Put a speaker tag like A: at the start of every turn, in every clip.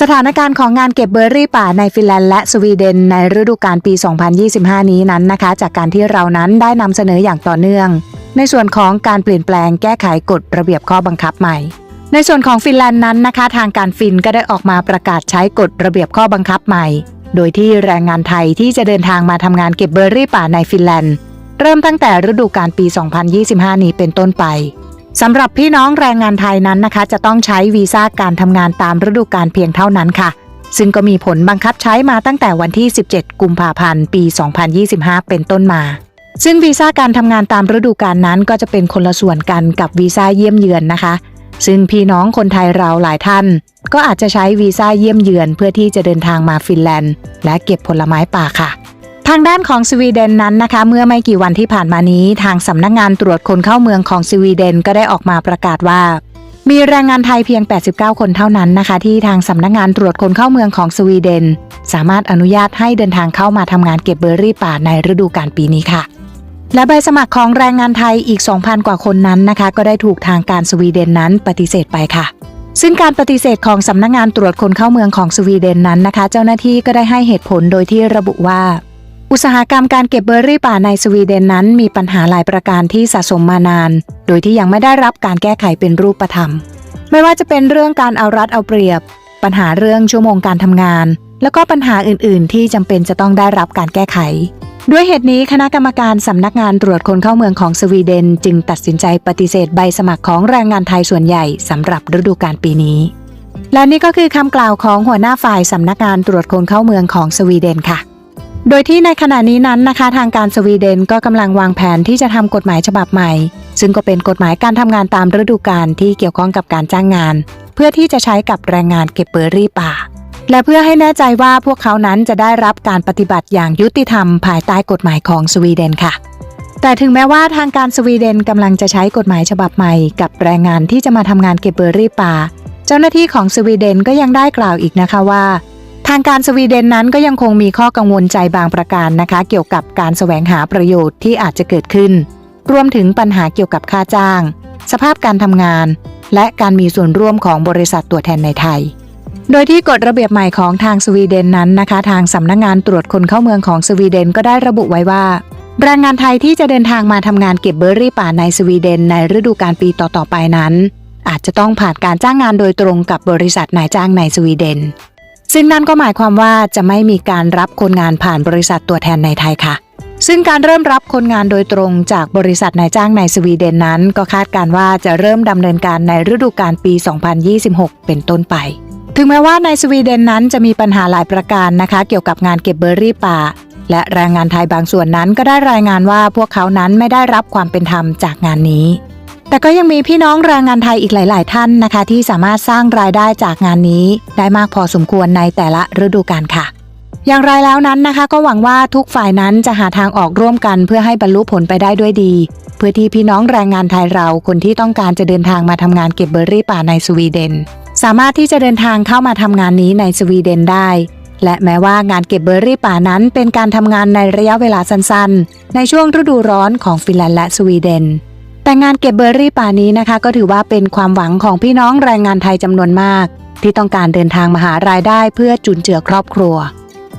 A: สถานการณ์ของงานเก็บเบอร์รี่ป่าในฟินแลนด์และสวีเดนในฤดูกาลปี 2025 นี้นั้นนะคะ จากการที่เรานั้นได้นำเสนออย่างต่อเนื่อง ในส่วนของการเปลี่ยนแปลงแก้ไขกฎระเบียบข้อบังคับใหม่ ในส่วนของฟินแลนด์นั้นนะคะ ทางการฟินก็ได้ออกมาประกาศใช้กฎระเบียบข้อบังคับใหม่ โดยที่แรงงานไทยที่จะเดินทางมาทำงานเก็บเบอร์รี่ป่าในฟินแลนด์ เริ่มตั้งแต่ฤดูกาลปี 2025 นี้เป็นต้นไป สำหรับพี่น้องแรงงานไทยนั้นนะคะ จะต้องใช้วีซ่าการทำงานตามฤดูกาลเพียงเท่านั้นค่ะ ซึ่งก็มีผลบังคับใช้มาตั้งแต่วันที่ 17 กุมภาพันธ์ปี 2025 เป็นต้นมา ซึ่งวีซ่าการทำงานตามฤดูกาลนั้นก็จะเป็นคนละส่วนกันกับวีซ่าเยี่ยมเยือนนะคะ ซึ่งพี่น้องคนไทยเราหลายท่าน ก็อาจจะใช้วีซ่าเยี่ยมเยือนเพื่อที่จะเดินทางมาฟินแลนด์ และเก็บผลไม้ป่าค่ะ ทางด้านของสวีเดนนั้นนะคะ เมื่อไม่กี่วันที่ผ่านมานี้ ทางสำนักงานตรวจคนเข้าเมืองของสวีเดนก็ได้ออกมาประกาศว่า มีแรงงานไทยเพียง 89 คนเท่านั้นนะคะ ที่ทางสำนักงานตรวจคนเข้าเมืองของสวีเดน สามารถอนุญาตให้เดินทางเข้ามาทำงานเก็บเบอร์รี่ป่าในฤดูกาลปีนี้ค่ะ และใบสมัครของแรงงานไทยอีก 2,000 กว่าคนนั้นนะคะ ก็ได้ถูกทางการสวีเดนนั้นปฏิเสธไปค่ะซึ่งการปฏิเสธของสำนักงานตรวจคนเข้าเมืองของสวีเดนนั้นนะคะ เจ้าหน้าที่ก็ได้ให้เหตุผลโดยที่ระบุว่า อุตสาหกรรมการเก็บเบอร์รี่ป่าในสวีเดนนั้นมีปัญหาหลายประการที่สะสมมานาน โดยที่ยังไม่ได้รับการแก้ไขเป็นรูปธรรม ไม่ว่าจะเป็นเรื่องการเอารัดเอาเปรียบ ปัญหาเรื่องชั่วโมงการทำงาน แล้วก็ปัญหาอื่น ๆ ที่จำเป็นจะต้องได้รับการแก้ไข ด้วยเหตุนี้คณะกรรมการสำนักงานตรวจคนเข้าเมืองของสวีเดน จึงตัดสินใจปฏิเสธใบสมัครของแรงงานไทยส่วนใหญ่สำหรับฤดูกาลปีนี้ และนี่ก็คือคำกล่าวของหัวหน้าฝ่ายสำนักงานตรวจคนเข้าเมืองของสวีเดนค่ะ โดยที่ในขณะนี้นั้นนะคะ ทางการสวีเดนก็กำลังวางแผนที่จะทำกฎหมายฉบับใหม่ ซึ่งก็เป็นกฎหมายการทำงานตามฤดูกาลที่เกี่ยวข้องกับการจ้างงาน เพื่อที่จะใช้กับแรงงานเก็บเบอร์รี่ป่า และเพื่อให้แน่ใจว่าพวกเขานั้นจะได้รับการปฏิบัติอย่างยุติธรรม ภายใต้กฎหมายของสวีเดนค่ะ แต่ถึงแม้ว่าทางการสวีเดนกำลังจะใช้กฎหมายฉบับใหม่ กับแรงงานที่จะมาทำงานเก็บเบอร์รี่ป่า เจ้าหน้าที่ของสวีเดนก็ยังได้กล่าวอีกนะคะว่า ทางการสวีเดนนั้นก็ยังคงมีข้อกังวลใจบางประการนะคะ เกี่ยวกับการแสวงหาประโยชน์ที่อาจจะเกิดขึ้น รวมถึงปัญหาเกี่ยวกับค่าจ้าง สภาพการทำงาน และการมีส่วนร่วมของบริษัทตัวแทนในไทย โดยที่กฎระเบียบใหม่ของทางสวีเดนนั้นนะคะ ทางสำนักงงานตรวจคนเข้าเมืองของสวีเดนก็ได้ระบุไว้ว่าแรงงานไทยที่จะเดินทางมาทำงานเก็บเบอร์รี่ป่าในสวีเดนในฤดูกาลปีต่อๆไปนั้น อาจจะต้องผ่านการจ้างงานโดยตรงกับบริษัทนายจ้างในสวีเดน ซึ่งนั่นก็หมายความว่าจะไม่มีการรับคนงานผ่านบริษัทตัวแทนในไทยค่ะซึ่งการเริ่มรับคนงานโดยตรงจากบริษัทนายจ้างในสวีเดนนั้น ก็คาดการว่าจะเริ่มดำเนินการในฤดูกาลปี 2026 เป็นต้นไป ถึงแม้ว่าในสวีเดนนั้นจะมีปัญหาหลายประการนะคะ เกี่ยวกับงานเก็บเบอร์รี่ป่า และแรงงานไทยบางส่วนนั้นก็ได้รายงานว่าพวกเขานั้นไม่ได้รับความเป็นธรรมจากงานนี้ แต่ก็ยังมีพี่น้องแรงงานไทยอีกหลาย ๆ ท่านนะคะ ที่สามารถสร้างรายได้จากงานนี้ได้มากพอสมควรในแต่ละฤดูกาลค่ะ อย่างไรแล้วนั้นนะคะ ก็หวังว่าทุกฝ่ายนั้นจะหาทางออกร่วมกันเพื่อให้บรรลุผลไปได้ด้วยดี เพื่อที่พี่น้องแรงงานไทยเราคนที่ต้องการจะเดินทางมาทำงานเก็บเบอร์รี่ป่าในสวีเดน สามารถที่จะเดินทางเข้ามาทำงานนี้ในสวีเดนได้และแม้ว่างานเก็บเบอร์รี่ป่านั้นเป็นการทำงานในระยะเวลาสั้นๆ ในช่วงฤดูร้อนของฟินแลนด์และสวีเดน แต่งานเก็บเบอร์รี่ป่านี้นะคะ ก็ถือว่าเป็นความหวังของพี่น้องแรงงานไทยจำนวนมาก ที่ต้องการเดินทางมาหารายได้เพื่อจุนเจือครอบครัว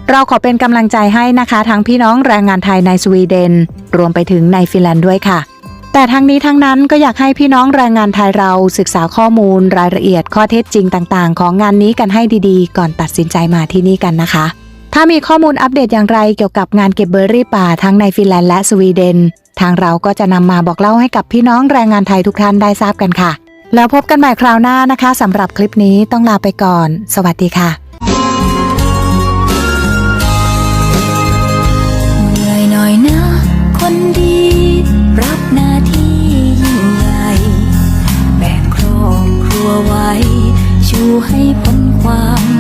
A: เราขอเป็นกำลังใจให้นะคะทั้งพี่น้องแรงงานไทยในสวีเดน รวมไปถึงในฟินแลนด์ด้วยค่ะ แต่ทั้งนี้ทั้งนั้นก็อยากให้พี่น้องแรงงานไทยเราศึกษาข้อมูล รายละเอียดข้อเท็จจริงต่าง ๆ ของงานนี้กันให้ดีๆ ก่อนตัดสินใจมาที่นี่กันนะคะถ้ามีข้อมูลอัปเดตอย่างไรเกี่ยวกับงานเก็บเบอร์รี่ป่าทั้งในฟินแลนด์และสวีเดน ทางเราก็จะนำมาบอกเล่าให้กับพี่น้องแรงงานไทยทุกท่านได้ทราบกันค่ะ แล้วพบกันใหม่คราวหน้านะคะสำหรับคลิปนี้ต้องลาไปก่อน สวัสดีค่ะ
B: เหนื่อยหน่อยนะคนดี รับหน้าที่ยิ่งใหญ่แบกครอบครัวไว้ชูให้พ้นความ